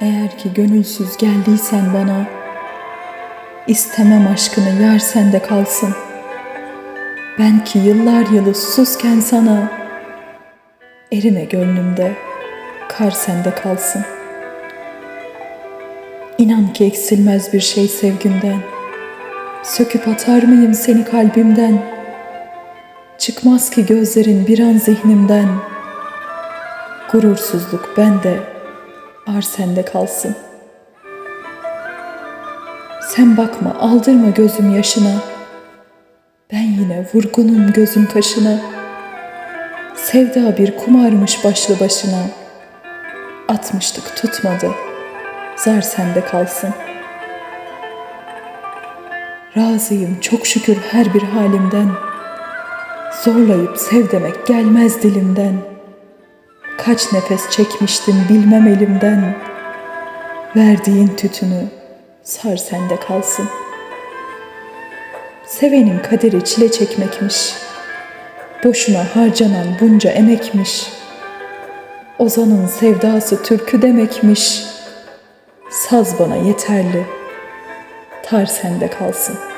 Eğer ki gönülsüz geldiysen bana, istemem aşkını yar sende kalsın. Ben ki yıllar yılı susuzken sana, erime gönlümde, kar sende kalsın. İnan ki eksilmez bir şey sevgimden, söküp atar mıyım seni kalbimden? Çıkmaz ki gözlerin bir an zihnimden, gurursuzluk bende, ar sende kalsın. Sen bakma, aldırma gözüm yaşına. Ben yine vurgunum gözüm kaşına. Sevda bir kumarmış başlı başına. Atmıştık tutmadı. Zar sende kalsın. Razıyım çok şükür her bir halimden. Zorlayıp sev demek gelmez dilimden. Kaç nefes çekmiştim bilmem elimden. Verdiğin tütünü sar sende kalsın. Sevenin kaderi çile çekmekmiş. Boşuna harcanan bunca emekmiş. Ozanın sevdası türkü demekmiş. Saz bana yeterli. Tar sende kalsın.''